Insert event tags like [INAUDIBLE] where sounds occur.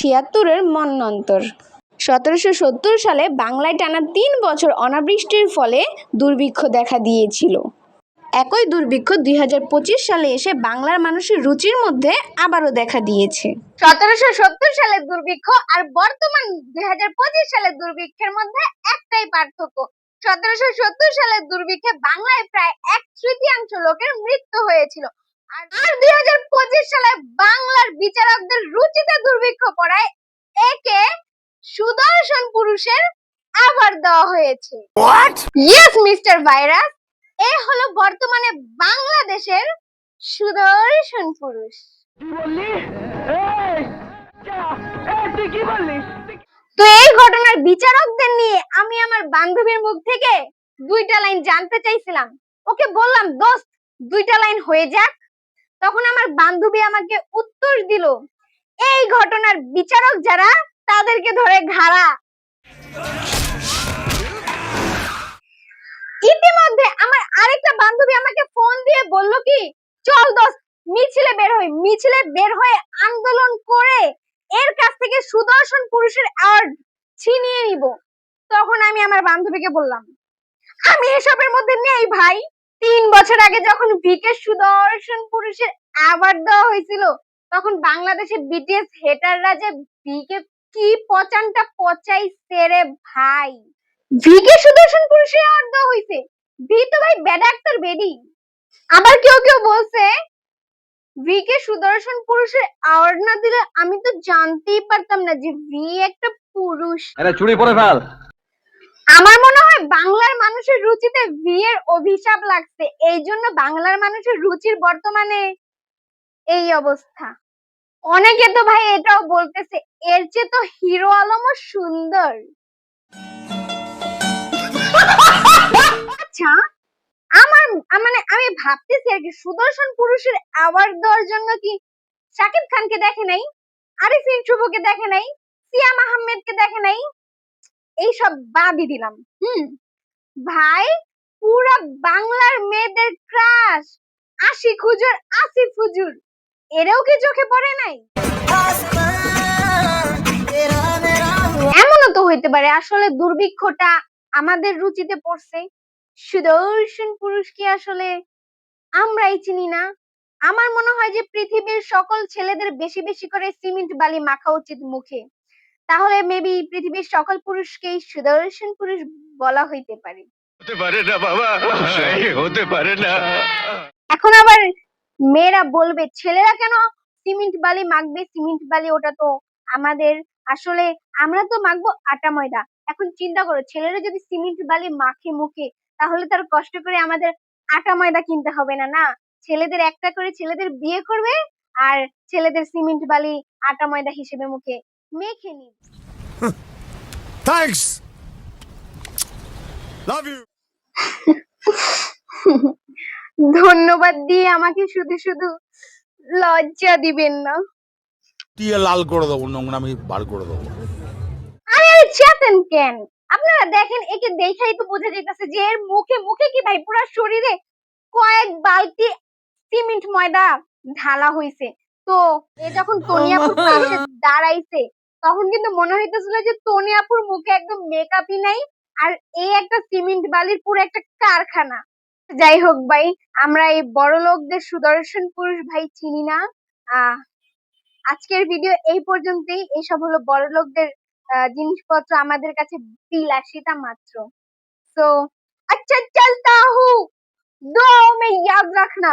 ছিয়াত্তরের মন্বন্তর সতেরোশো সত্তর সালে বাংলায় টানা তিন বছর অনাবৃষ্টির ফলে দুর্ভিক্ষ দেখা দিয়েছিল। একই দুর্ভিক্ষ দুই হাজার পঁচিশ সালে এসে বাংলার মানুষের রুচির মধ্যে আবারও দেখা দিয়েছে। সতেরোশো সত্তর সালের দুর্ভিক্ষ আর বর্তমান দুই হাজার পঁচিশ সালের দুর্ভিক্ষের মধ্যে একটাই পার্থক্য। সতেরোশো সত্তর সালের দুর্ভিক্ষে বাংলায় প্রায় এক তৃতীয়াংশ লোকের মৃত্যু হয়েছিল। আর দুই হাজার পঁচিশ সালে বাংলার বিচারকদের রুচিতে দুর্ভিক্ষ পড়ায় একে সুদর্শন পুরুষের অ্যাওয়ার্ড দেওয়া হয়েছে। ইয়েস মিস্টার ভাইরাস এ হলো বর্তমানে বাংলাদেশের সুদর্শন পুরুষ। তো এই ঘটনার বিচারকদের নিয়ে আমি আমার বান্ধবীর মুখ থেকে দুইটা লাইন জানতে চাইছিলাম। ওকে বললাম দোস্ত দুইটা লাইন হয়ে যাক তখন আমার বান্ধবী আমাকে উত্তর দিল, এই ঘটনার বিচারক যারা, তাদেরকে ধরে ঘাড়া। ইতিমধ্যে আমার আরেকটা বান্ধবী আমাকে ফোন দিয়ে বলল কি, চল দোস্ত, মিছিলে বের হই, মিছিলে বের হয়ে আন্দোলন করে এর কাছ থেকে সুদর্শন পুরুষের অ্যাওয়ার্ড ছিনিয়ে নিব। তখন আমি আমার বান্ধবীকে বললাম, আমি এসবের মধ্যে নেই ভাই। তিন বছর আগে যখন ভিকে সুদর্শন পুরুষের অ্যাওয়ার্ড দেওয়া হয়েছিল, তখন বাংলাদেশে বিটিএস হেটাররা যে ভিকে কি পচানটা পচাইছে রে ভাই? ভিকে সুদর্শন পুরুষের অ্যাওয়ার্ড দেওয়া হয়েছে। ভি তো ভাই ব্যাড ডাক্তার বেডি আবার কেউ কেউ বলছে, ভিকে সুদর্শন পুরুষের অ্যাওয়ার্ড না দিলে আমি তো জানতেই পারতাম না যে ভি একটা পুরুষ। এটা চুরি পরে ফেল। আমার মনে হয় বাংলার মানুষের রুচিতে এর অভিশাপ লাগছে। এই জন্য বাংলার মানুষের রুচির বর্তমানে এই অবস্থা। অনেকে তো ভাই এটাও বলতেছে, এর চেয়ে তো হিরো আলমও সুন্দর। আচ্ছা আমার মানে আমি ভাবতেছি আর কি, সুদর্শন পুরুষের অ্যাওয়ার্ড দেওয়ার জন্য কি শাকিব খানকে দেখে নাই? আরিফিন শুভকে দেখে নাই? সিয়াম আহমেদকে দেখে নাই? এইসব বাদই দিলাম। হুম। ভাই, পুরা বাংলার মেয়েদের ক্রাশ আশিক হুজুর, আসিফ হুজুর। এরাও কি চোখে পড়ে নাই? এমনও তো হইতে পারে, আসলে দুর্ভিক্ষটা আমাদের রুচিতে পড়ছে। সুদর্শন পুরুষ কি আসলে আমরাই চিনি না? আমার মনে হয় যে পৃথিবীর সকল ছেলেদের বেশি বেশি করে সিমেন্ট বালি মাখা উচিত মুখে। তাহলে মেবি পৃথিবীর সকল পুরুষকেই সুদর্শন পুরুষ বলা হইতে পারে। হতে পারে না বাবা হতে পারে না। এখন আবার মেয়েরা বলবে ছেলেরা কেন সিমেন্ট বালি মাখবে? সিমেন্ট বালি ওটা তো আমাদের আসলে আমরা তো মাখবো আটা ময়দা। এখন চিন্তা করো ছেলেরা যদি সিমেন্ট বালি মাখে মুখে তাহলে তার কষ্ট করে আমাদের আটা ময়দা কিনতে হবে না না? ছেলেদের একটা করে ছেলেদের বিয়ে করবে আর ছেলেদের সিমেন্ট বালি আটা ময়দা হিসেবে মুখে মেখে নিবে Thanks. Love you. [LAUGHS] ধন্যবাদ দিয়ে আমাকে শুধু শুধু লজ্জা দিবেন না। দিয়ে লাল করে দেবো নোংরামি বার করে দেবো। আরে আরে চেতেন কেন? আপনারা দেখেন একে দেখাই তো বোঝা যাইতেছে যে এর মুখে মুখে কি ভাই পুরো শরীরে কয়েক বালতি সিমেন্ট ময়দা ঢালা হইছে। তো এ যখন [LAUGHS] তনিয়াপুর পাশে দাঁড়াইছে তখন কিন্তু মনে হইতেছিল যে তনিয়াপুর মুখে একদম মেকআপই নাই আর এই একটা সিমেন্ট বালির পুরো একটা কারখানা। যাই হোক ভাই, আমরা এই বড় লোকদের সুদর্শন পুরুষ ভাই চিনি না। আজকের ভিডিও এই পর্যন্তই। এইসব হলো বড় লোকদের জিনিসপত্র আমাদের কাছে বিলাসিতা মাত্র। তো আচ্ছা চলতা হু দো মে, ইয়াদ রাখনা।